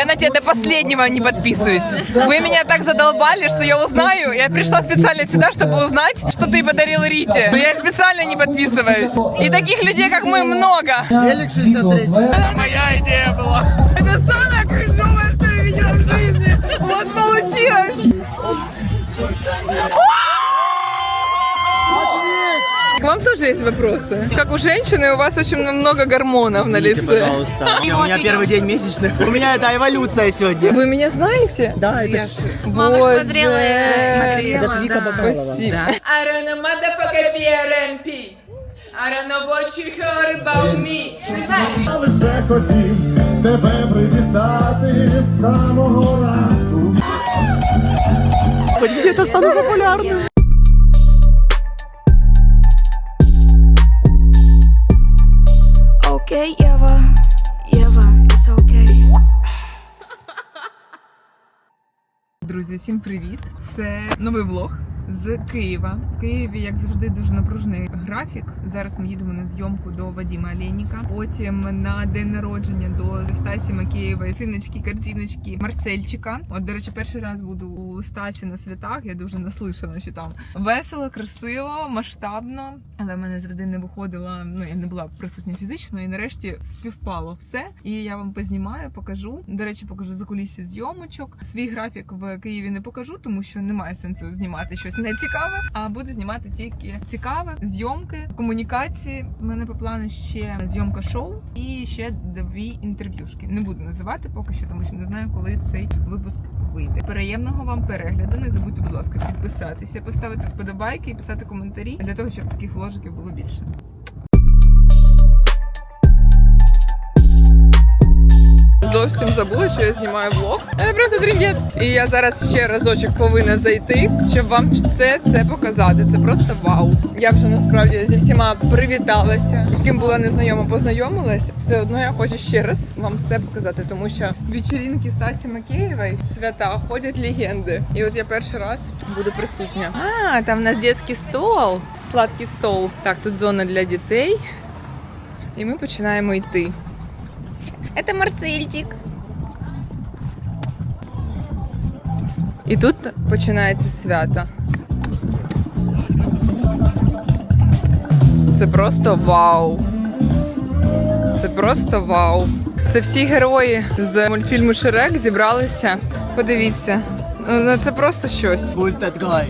Я на тебя до последнего не подписываюсь. Вы меня так задолбали, что я узнаю. Я пришла специально сюда, чтобы узнать, что ты подарил Рите. Но я специально не подписываюсь. И таких людей, как мы, много. Телек 63. Моя идея была. Это самое кринжовое, что я видела в жизни. Вот получилось. К вам тоже есть вопросы? Как у женщины, у вас очень много гормонов на Извините, лице. пожалуйста. У меня первый день месячных. У меня это эволюция сегодня. Вы меня знаете? Да, это ж- Мама Боже. смотрела, я смотрела. это ж Вика. Спасибо. I don't know motherfucker PRNP. I don't know what you heard about me. Не знаю. Лише хотів тебе привітати з самого ранку. Хоть где-то стану популярным. Друзі, всім привіт! Це новий влог з Києва. В Києві, як завжди, дуже напружений графік. Зараз ми їдемо на зйомку до Вадіма Олейніка. Потім на день народження до Стасі Макеєвої, синочки, картиночки, Марцельчика. От, до речі, перший раз буду у Стасі на святах. Я дуже наслишана, що там весело, красиво, масштабно. Але в мене завжди не виходила. Ну я не була присутня фізично, і нарешті співпало все. І я вам познімаю, покажу. До речі, покажу за кулісі зйомочок. Свій графік в Києві не покажу, тому що немає сенсу знімати щось нецікаве, а буду знімати тільки цікаве зйомки, комунікації. У мене по плану ще зйомка шоу і ще дві інтерв'юшки. Не буду називати поки що, тому що не знаю, коли цей випуск вийде. Приємного вам перегляду. Не забудьте, будь ласка, підписатися, поставити вподобайки і писати коментарі для того, щоб таких ложиків було більше. Зовсім забула, що я знімаю влог. Це просто трендець. І я зараз ще разочок повинна зайти, щоб вам все це показати. Це просто вау. Я вже насправді зі всіма привіталася. З ким була незнайома, познайомилася. Все одно я хочу ще раз вам все показати, тому що вечірінки Стасі Макеєвої свята ходять легенди. І от я перший раз буду присутня. А, там у нас дитячий стол, сладкий стол. Так, тут зона для дітей. І ми починаємо йти. Это Марсельчик. І тут починається свято. Це просто вау. Це просто вау. Це всі герої з мультфільму Шрек зібралися. Подивіться. Ну це просто щось. Who is that guy?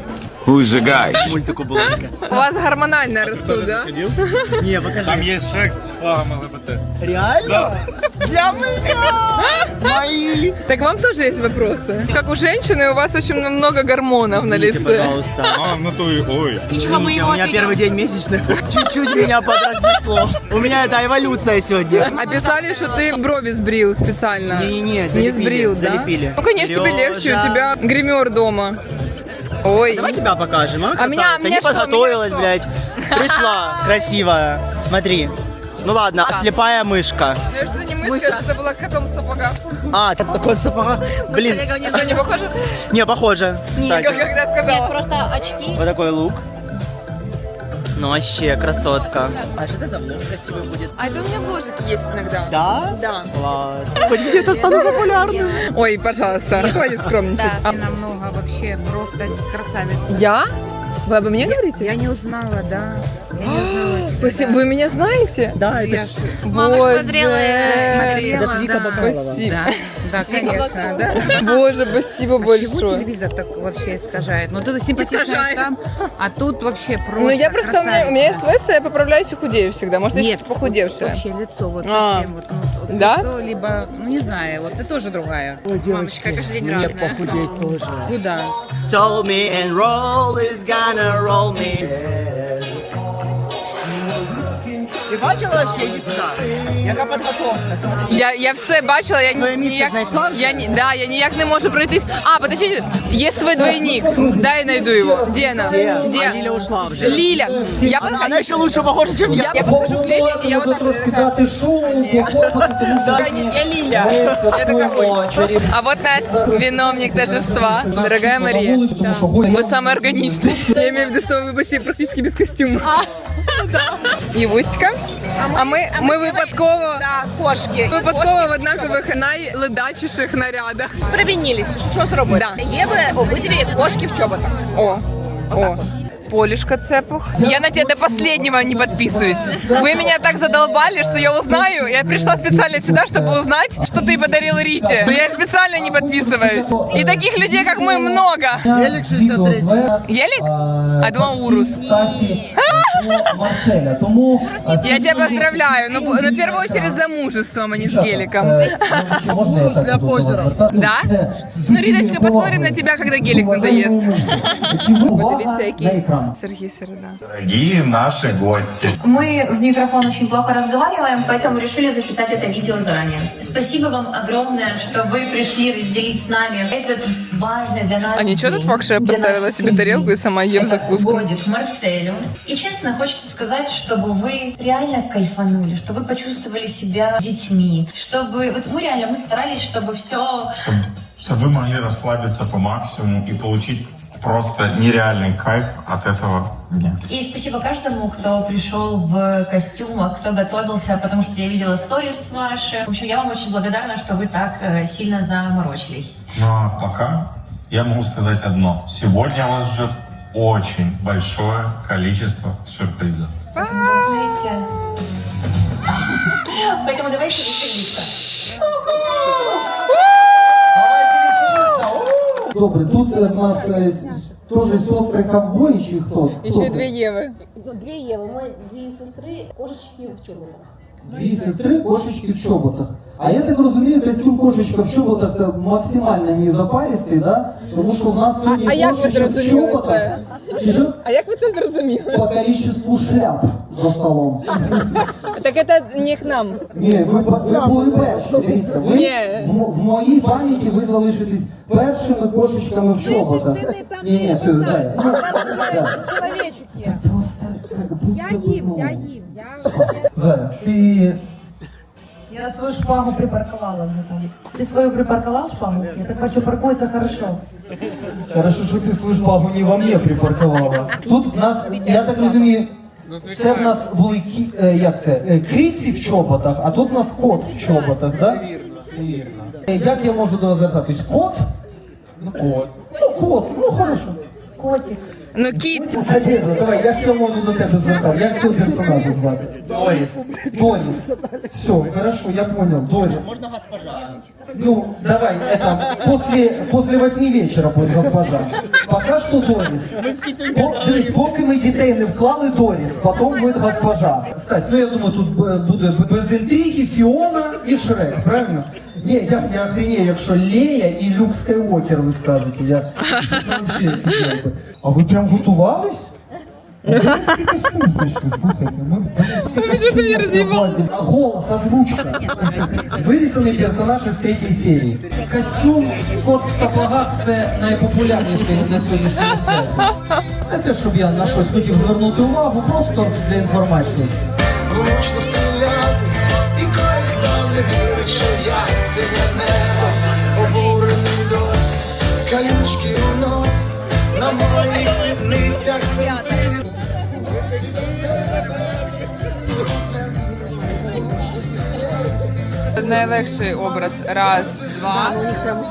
Who's the guy? Мультику было таке. У вас гормональне ростуть, да? Не, покажи. Там є Шрек з флагом ЛГБТ. Реально? Для меня! Мои! Так вам тоже есть вопросы? Как у женщины, у вас очень много гормонов на Извините, лице. пожалуйста. А, ой. Ничего, мы Извините, его у меня отведем. первый день месячных. Чуть-чуть меня подразнесло. У меня это эволюция сегодня. А писали, что ты брови сбрил специально. Не-не-не, Не залепили, сбрил, да? залепили. Ну, конечно, тебе легче, у Серёжа. тебя гример дома. Ой. Давай тебя покажем, а? А меня- красавица? меня Не что, подготовилась, меня блядь. Пришла, красивая. Смотри. Ну ладно, а слепая мышка. Ну, что не мышка, это была котом в сапогах. А, там такой сапога. Блин, Что, не похоже? не похоже, Как кстати. когда Нет, сказала. просто очки. Вот такой лук. Ну вообще, красотка. А что это за влог красивый будет? А это у меня бложики есть иногда. Да? Да. Класс. Хоть где-то стану популярным. Ой, пожалуйста, хватит скромничать. Да, ты намного вообще просто красавица. Я? Вы обо мне говорите? Я не узнала, да. Я не узнала. тебя, Спасибо. да. Вы меня знаете? Да, это Я ж... ж Мама ж смотрела, я Это ж Вика да. Богданова. Спасибо. Да, Да, конечно, да. Боже, спасибо Чего большое. телевизор так вообще искажает? Ну, тут симпатичная Искажает. там, а тут вообще просто Ну, я просто, у меня, у меня есть красавица. свойство, я поправляюсь и худею всегда. Может, я Нет, сейчас похудевшая. Вообще лицо вот А. совсем вот, ну, вот Да? лицо, либо, ну не знаю, вот ты тоже другая. Ой, девочки, каждый день мне разная. похудеть тоже. Куда? Told me and roll is gonna roll me. Ти бачила вообще, иди сюда. Яка підготовка, смотри. Я, я все бачила, я Своє ні- місце ніяк, знайшла вже? я, ні- да, я ніяк не можу пройтись. А, подождите, є свій двойник. Дай найду його. Де вона? Где? Де? А Лиля ушла уже. Ліля. Я, Она, она еще лучше похожа, чем я. я покажу к Лілі, і я вот так дати шоу, похлопати, тому що Я, я Ліля. Я така, ой. А вот наш виновник торжества, дорогая Мария. тому що Вы самый органичный. Я имею в виду, что вы почти практически без костюма. І Вустька. А ми, ми випадково Кошки. випадково в однакових найледачіших нарядах. Привініліться. Що зробити? Да. Є ви обидві кошки в чоботах. О, о. Полюшка Цепух. Я на тебя до последнего не подписываюсь. Вы меня так задолбали, что я узнаю. Я пришла специально сюда, чтобы узнать, что ты подарил Рите. Но я специально не подписываюсь. И таких людей, как мы, много. Телек 63. Елик? А думал Урус. Я тебя поздравляю. Но, но в первую очередь за мужеством, а не с геликом. для позера. Да? Ну, Риточка, посмотрим на тебя, когда гелик надоест. Подивіться, який Сергій Середа. Дорогі наші гості. Мы в микрофон очень плохо разговариваем, поэтому решили записать это видео заранее. Спасибо вам огромное, что вы пришли разделить с нами этот важный для нас А ничего день, тут факт, что я для поставила нашей себе семьи. тарелку и сама ем Это закуску. годик Марселю. И честно, хочется сказать, чтобы вы реально кайфанули, что вы почувствовали себя детьми, чтобы... Вот мы реально, мы старались, чтобы все Чтобы вы могли расслабиться по максимуму и получить просто нереальный кайф от этого дня. И спасибо каждому, кто пришел в костюмах, кто готовился, потому что я видела сторис с Машей. В общем, я вам очень благодарна, что вы так э, сильно заморочились. Ну а пока я могу сказать одно. Сегодня вас ждет очень большое количество сюрпризов. Знаете? Поэтому давайте веселиться. Добре, тут в нас е, с- теж сестри ковбої чи хто? Хто це? Єви. Дві Єви, ми дві сестри, кошечки в чоботах. Дві сестри, кошечки в чоботах. А я так розумію, костюм кошечка в чоботах це максимально не запаристий, да? Тому що в нас сьогодні а як ви кошечок в зрозуміли чоботах. це? Чи що? А як ви це зрозуміли? По количеству шляп за столом. Так це не к нам. Ні, ви, ви були перші. Дивіться, ви Ні. в, в моїй пам'яті ви залишитесь першими кошечками в чоботах. Ні, ні, все, дай. Ну, да. Чоловічок є. Просто как будто Я бы, їм, ну, я їм. Я... Зая, ты Я свою шпагу припарковала уже там. Ты свою припарковал шпагу? Я так хочу паркуется хорошо. Хорошо, що ти свою шпагу не во мне припаркувала. Тут в нас, я так розумію, це в нас були кі, е, як це, е, киці в чоботах, а тут в нас кот в чоботах, так? Да? Як я можу до вас звертатись? Кот? Ну кот. Ну кот, ну хорошо. Котик. Ну кіт. Олежа, давай, як я можу до тебе звертатися? Як цього персонажа звати? Доріс. Доріс. Все, хорошо, я понял. Дорис. Можно госпожа? Ну, давай, это, после, после восьми вечера будет госпожа. Пока что Дорис. По, дивись, поки ми дітей не вклали Доріс, потім буде госпожа. Стась, ну я думаю, тут б- буде б- без інтриги Фіона і Шрек, правильно? Ні, я, я охренею, якщо Лея і Люк Скайуокер ви скажете. Я вообще офігел би. А ви прям готувались? А ви який костюм знайшли? Слухайте, ми всі костюми облазили. Голос, озвучка. Вирізаний персонаж із третьої серії. Костюм, кот в сапогах це найпопулярніший на сьогоднішньому святі. Не те, щоб я на щось хотів звернути увагу, просто для інформації. Влучно Найлегший образ. Раз, два,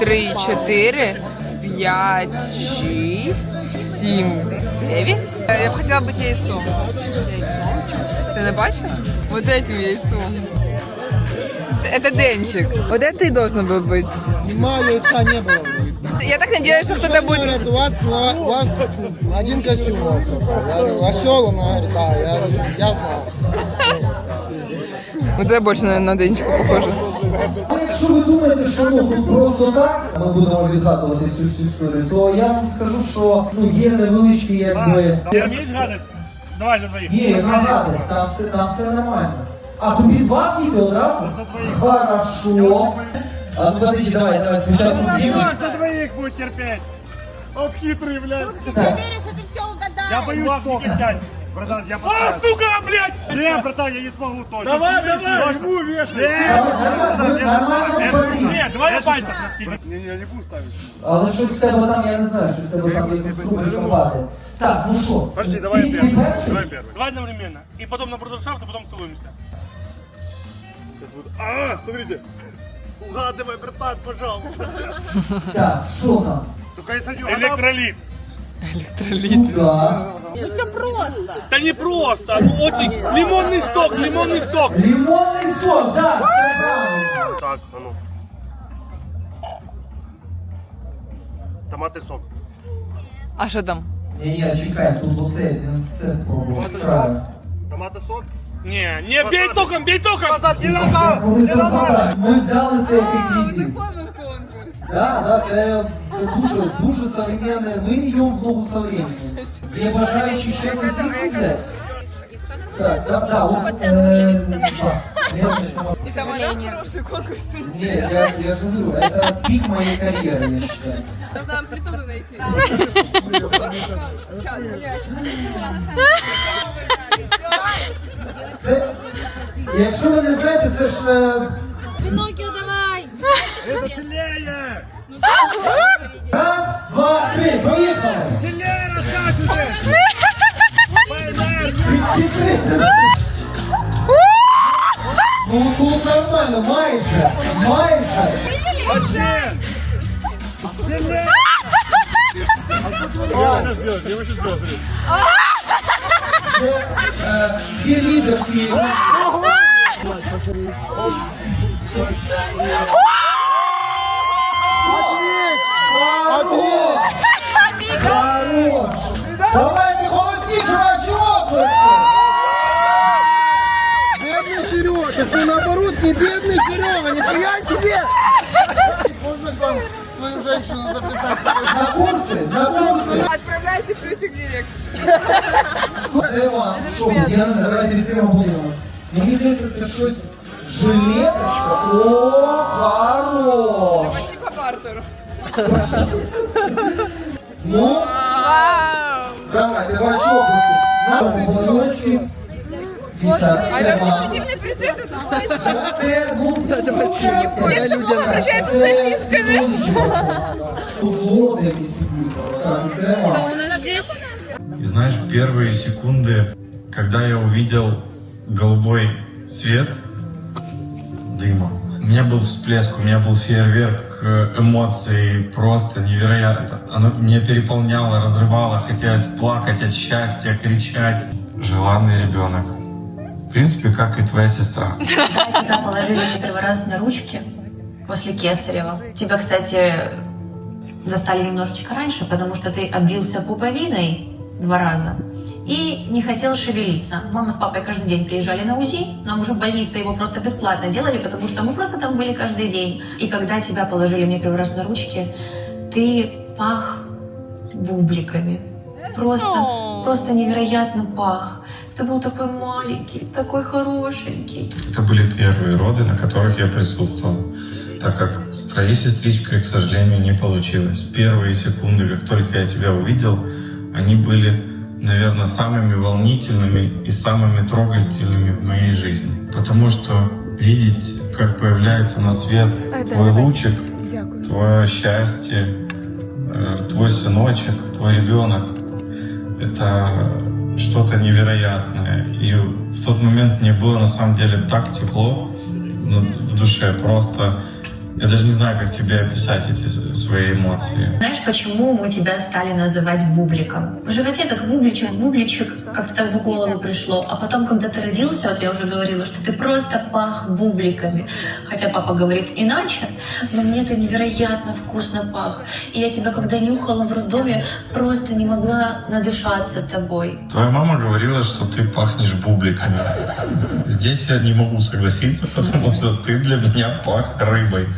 три, чотири, п'ять, шість, сім, дев'ять. Е, Я б хотіла бути яйцом. Ти не бачив? Вот этим яйцом. Это Денчик. Вот это ты должен был быть. Немає яйця не було. Я так надеюсь, что кто-то будет... у вас, у вас один костюм у вас. Я говорю, осел, он говорит, да, я, я знал. Вот это больше на, на Денчика похоже. Якщо ви думаєте, що ну, тут просто так ми будемо відгадувати цю всю історію, то я вам скажу, що ну, є невеличкі якби... Давай за двоих. Ні, яка гадость, там все, там все нормально. А тобі два відео одразу? Хорошо. А ну подожди, давай, давай, спочатку дві. Двоих будет терпеть. Вот хитрый, блядь. Так, Вірю, що ти все угадаєш. Я боюсь, что Братан, я поставлю. А, сука, блядь! Не, братан, я не смогу точно. Давай, давай, жму, вешай. Нет, давай я пальцем раскину. Не, не, я не буду ставить. Але щось в тебе там, я не знаю, що в тебе там якось трубочка хватить. Так, ну що? Подожди, давай я перший? Давай первый. Давай одновременно. И потом на брудершафт, а потом целуемся. Сейчас буду. А, смотрите. Угадывай, братан, пожалуйста. Так, що там? Только если не Электролит. Сюда. Да не просто, ну очень. Лимонный сок, лимонный сок. Лимонний сок, так, це правильно. Так, а ну. Томатный сок. А що там? Ні, ні, чекай, тут оце, він це спробував. Правильно. Томатный сок? Не, не, бей током, бей током! Не Коли це так, Ми взяли це як реквізит. Да, да, це, це дуже, дуже современне. Ми йдемо в ногу со временем. Є бажаючі ще сосиски взяти? Так, да, да, от, е, так, Леночка, І там хороший конкурс. Ні, я, я же говорю, это пик моей карьеры, я считаю. Нужно нам притулу найти. Це, якщо ви не знаєте, це ж... е, Это сильнее! Раз, два, три, поїхали! Сильнее раскачивайте! Ну тут нормально, майже, майже. Один! Сильнее! Я сейчас сделаю, я сейчас сделаю. Це, е, Є. Хорош! Давайте ты что наоборот не бедный Серега, нихуя себе! Можно к вам свою женщину записать? На курси, на курси! Отправляйте плюсик директ. Це вам. Що? Я не знаю, давайте відкриємо подивимось. Мені здається, це щось жилеточка. О, хорош! Почти по бартеру. Ну, давайте, ваші оплески. На полоночки. Дівчата, А це люди вам. что не презенты Це, ну, Я людям Встречаются с сосисками. Золото якесь під'їхало. Так, це вам. И знаешь, первые секунды, когда я увидел голубой свет дыма, у меня был всплеск, у меня был фейерверк э, эмоций, просто невероятно. Оно меня переполняло, разрывало, хотелось плакать от счастья, кричать. Желанный ребенок. В принципе, как и твоя сестра. Тебя положили мне первый раз на ручки после Кесарева. Тебя, кстати, достали немножечко раньше, потому что ты обвился пуповиной два раза и не хотел шевелиться. Мама с папой каждый день приезжали на УЗИ, нам уже в больнице его просто бесплатно делали, потому что мы просто там были каждый день. И когда тебя положили мне первый раз на ручки, ты пах бубликами. Просто, просто невероятно пах. Ты был такой маленький, такой хорошенький. Это были первые роды, на которых я присутствовал, так как с твоей сестричкой, к сожалению, не получилось. Первые секунды, как только я тебя увидел, они были, наверное, самыми волнительными и самыми трогательными в моей жизни. Потому что видеть, как появляется на свет твой лучик, твое счастье, э, твой сыночек, твой ребенок, это что-то невероятное. И в тот момент мне было на самом деле так тепло ну, в душе, просто я даже не знаю, как тебе описать эти свои эмоции. Знаешь, почему мы тебя стали называть бубликом? В животе так бубличек, бубличек, как-то так в голову пришло. А потом, когда ты родился, вот я уже говорила, что ты просто пах бубликами. Хотя папа говорит иначе, но мне это невероятно вкусно пах. И я тебя, когда нюхала в роддоме, просто не могла надышаться тобой. Твоя мама говорила, что ты пахнешь бубликами. Здесь я не могу согласиться, потому что ты для меня пах рыбой.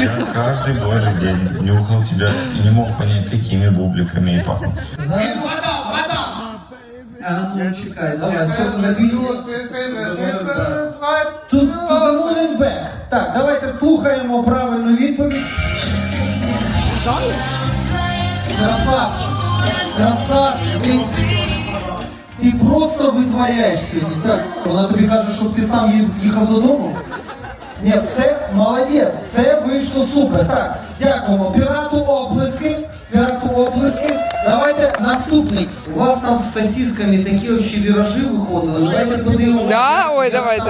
Я каждый божий день нюхал тебя и не мог понять, какими бубликами я пахну. А ну, чекай, давай, що це за пісня? To, to the moon and back. Так, давайте слухаємо правильну відповідь. Красавчик. Красавчик. Ти, Ти просто витворяєш сьогодні. Так, вона тобі каже, щоб ти сам їх- їхав додому. Ні, все, молодець, все вийшло супер. Так, дякуємо. Пірату оплески. Пірату оплески. Давайте наступний. У вас там з сосісками такі ще віражі виходили. Давайте подивимося. Да? Ой, давайте.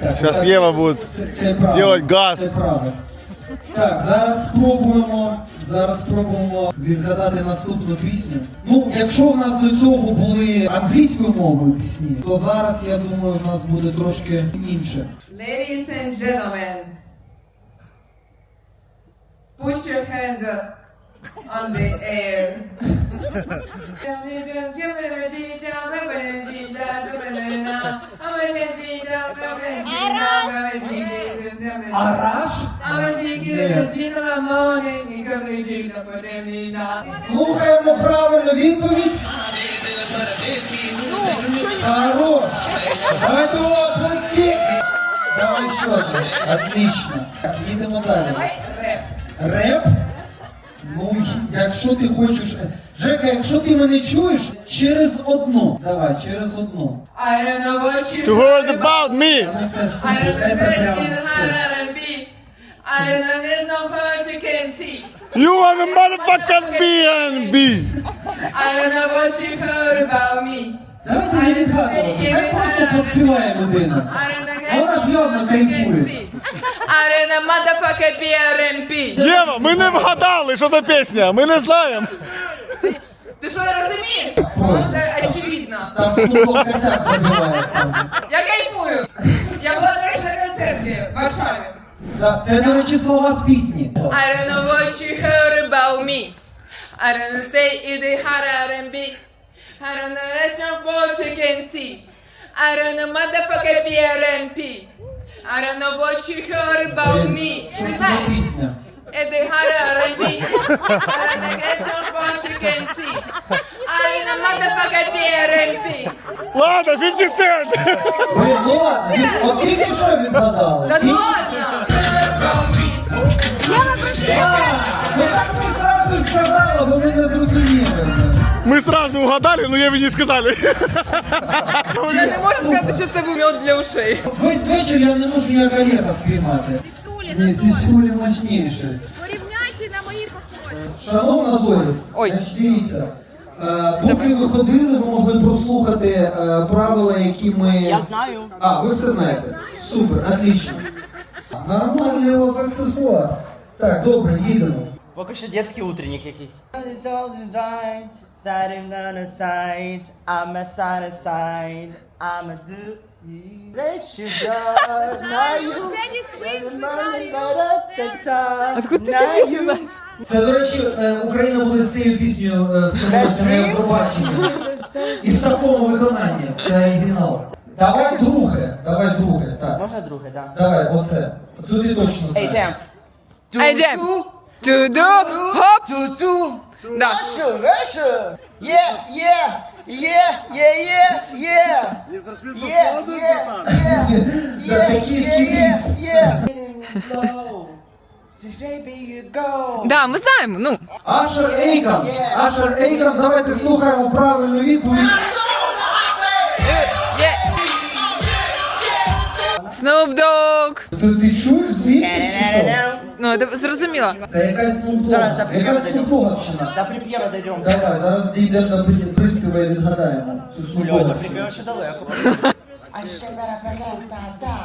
Сейчас Ева будет делать газ. Це правда. Так, зараз спробуємо. Зараз спробуємо відгадати наступну пісню. Ну, якщо в нас до цього були англійською мовою пісні, то зараз я думаю, в нас буде трошки інше. Ladies and gentlemen, put your hand on the air. Араш? Слухаємо правильну відповідь. Хорош. Давайте оплески. Давай що? Отлично. Їдемо далі. Реп? Ну, якщо ти хочеш. Жека, якщо ти мене чуєш, через одну. Давай, через одну. I don't know what you To heard about me. Але це I супер, don't know це what you все. R&B. I don't know there's you can see. You want a motherfucking B&B. I don't know what you heard about me. Давайте не відгадувати. Хай просто поспіває людина. I don't know Вона what you кайфує. see. I don't know motherfucker be R&B. Єва, ми не вгадали, що за пісня. Ми не знаємо. Ти що не розумієш? Це очевидно. Там слово косяк забиває. Я кайфую. Я була, до речі, на концерті в Варшаві. Це, до речі, слова з пісні. I don't know what you heard about me. I don't stay in the hot R&B. I don't know what you can see. I don't know motherfucker be R&B. I don't know what you heard about Блін, me. Що Ти це за знаєш? пісня? In the hot R&B. I don't know let your what you can see. I don't know motherfucker be R&B. Ладно, 50 Cent. Блін, ну ладно, від- от тільки що відгадали. Да Тільки- ладно! Heard about me. А, Ну так ви зразу сказали, бо ви не зрозуміли. Ми сразу угадали, но Єві не сказали. Я не можу сказати, що це був мед для ушей. Весь вечір я не можу ніяк олега спіймати. Ні, сісюлі мощніше. Порівняйте на мої походи. Шановна Доріс, Ой. дивіться. е, Поки ви ходили, ви могли прослухати е, правила, які ми. Я знаю. А, ви все знаєте. Супер, отлично. Нормальний у вас аксесуар. Так, добре, їдемо. Поки що детський утренник якийсь. Starting on the side, I'm a side of side, I'm a do. Let you go, now you. Ти Це, до речі, е, Україна буде з цією піснею е, в цьому на І в такому виконанні. Це оригінал. Давай друге, давай друге. Так. Можна друге, да. Давай, оце. Оце ти точно Ей, знаєш. Ей, Джем. Ту-ду, хоп! Ту-ту. Да. Russia, Russia. Yeah, yeah, yeah, yeah, yeah, yeah. Yeah, yeah, yeah. Да, токійський дріфт. Да, ми знаємо, ну. Ашер Ейкам. Ашер Ейкам, давайте слухаємо правильну відповідь. Snoop Dogg. Ти, ти чуєш звідки чи що? Ну, ти зрозуміла. Це якась Зараз, Якась снупдогавщина. До припєва дійдемо. Давай, зараз дійдемо до при- приспіва і відгадаємо цю до припєва ще далеко. А ще та-та.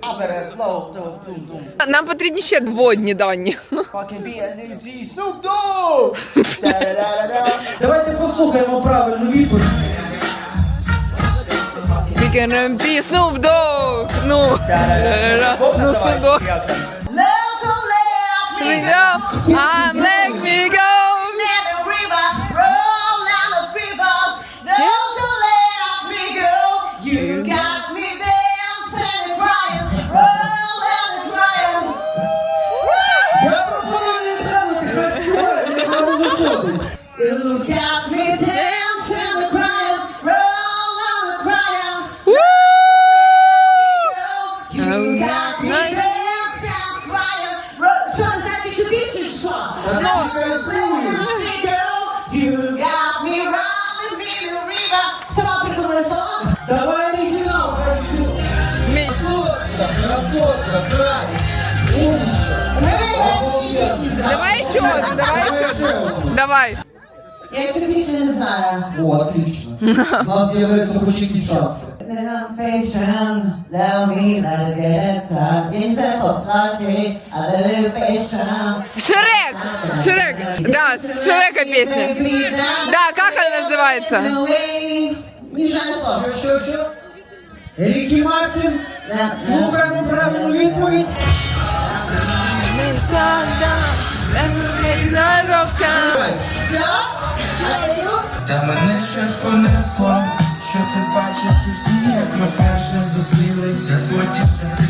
А бере флоу, тум-тум. Нам потрібні ще дводні дані. Fucking BSG, Snoop Dogg! Да-да-да-да-да. Давайте послухаємо правильну відповідь. We can be Snoop Dogg. Ну. Ну, Snoop Dogg. Як там? me go. I make me go. Отчет, давай. Давай. Я цю пісню не знаю. О, отлично. У нас з'являються хоч якісь шанси. Patient, love me, let get it done. Princess of Lucky, a little patient. Шрек! Шрек! Да, с Шрека песня. Да, как она называется? Що, що? Рікі Мартін, слухаємо правильну відповідь. Все? Отдаю? Та мене щось понесло, що ти бачиш у сні, як ми вперше зустрілися, потім затихли,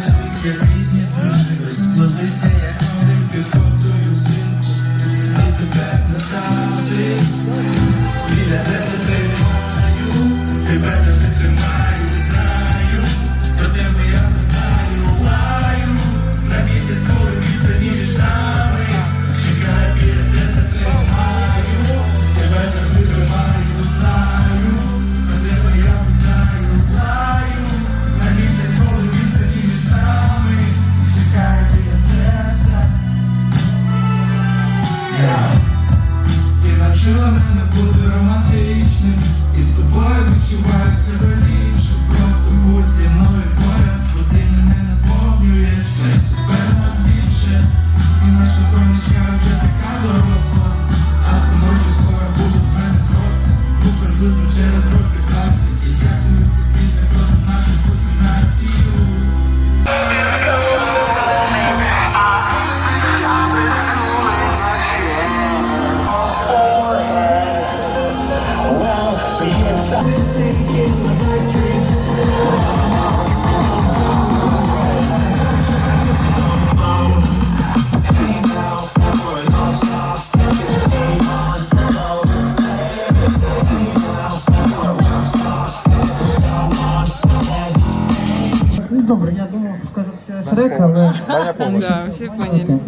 Що я Шрек, але... Да, все поняли.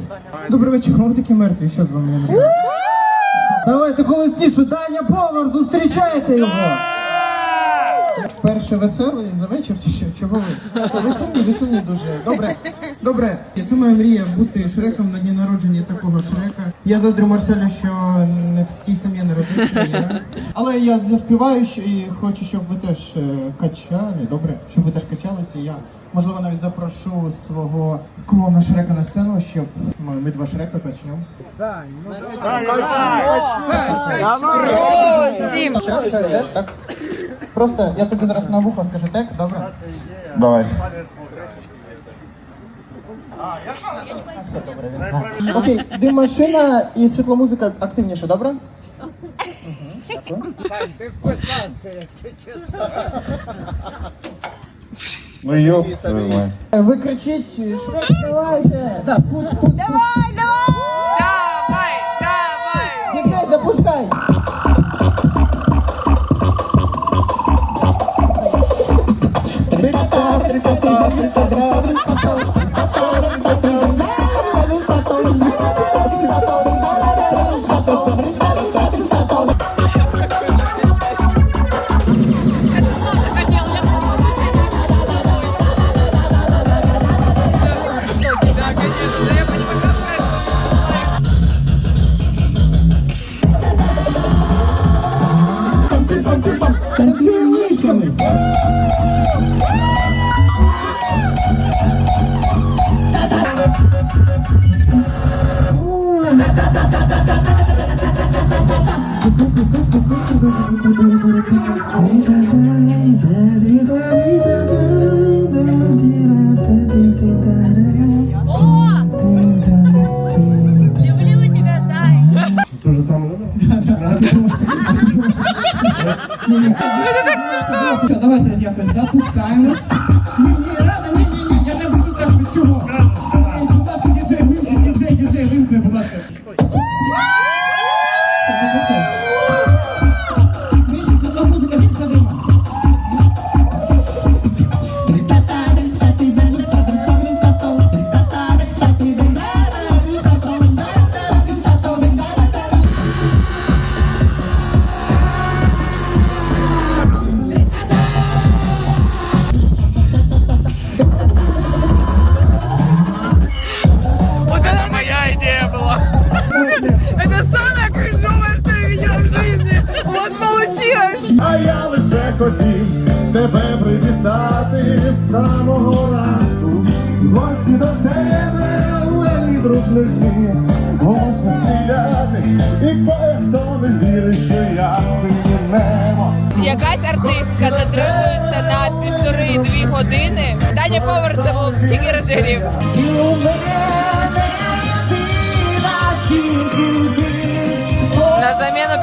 Добрий вечір, ви такі мертві, що з вами? Давайте голосніше, Даня Повар, зустрічайте його! Перше веселий за вечір чи що? Чого ви? Все, ви сумні, ви сумні дуже. Добре, добре. Це моя мрія бути шреком на дні народження такого шрека. Я заздрю Марселю, що не в тій сім'ї народився я. Але я заспіваю і хочу, щоб ви теж е, качали. Добре, щоб ви теж качалися. Я можливо навіть запрошу свого клона Шрека на сцену, щоб ми, ми два Шрека качнемо. Просим. Шрек, що йдеш, так? Просто я тобі зараз на вухо скажу текст, добре? Давай. А, все добре, він знає. Окей, дим машина і світломузика активніше, добре? Ну ёб твою мать. Ви кричіть, Шрек, давайте! Да, пуц, пуц, давай, Давай, Танцюємо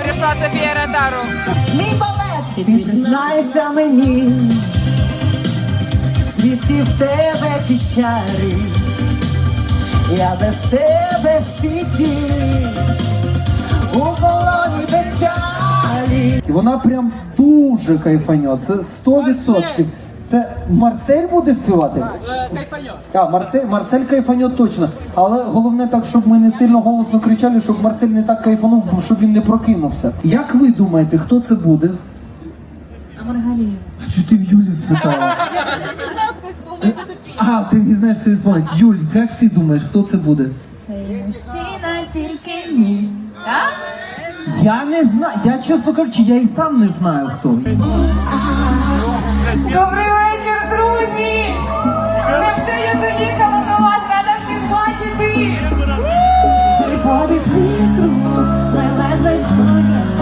Прийшла Софія Ротару. Мій балет, признайся мені, звідки в тебе ті чари, я без тебе всі дні, у полоні печалі. Вона прям дуже кайфаньо, це 100%. Це Марсель буде співати? А, Марсель, Марсель кайфаньо точно. Але головне так, щоб ми не сильно голосно кричали, щоб Марсель не так кайфанув, бо щоб він не прокинувся. Як ви думаєте, хто це буде? А Маргалія? А чого ти в Юлі спитала? А, ти не знаєш, що ісполнить. Юль, як ти думаєш, хто це буде? Це мужчина тільки мій. Я не знаю. Я чесно кажучи, я і сам не знаю хто. Добрий вечір, друзі! Якщо я доїхала до вас, рада всіх бачити! Це подих вітру, ми ледве чуємо.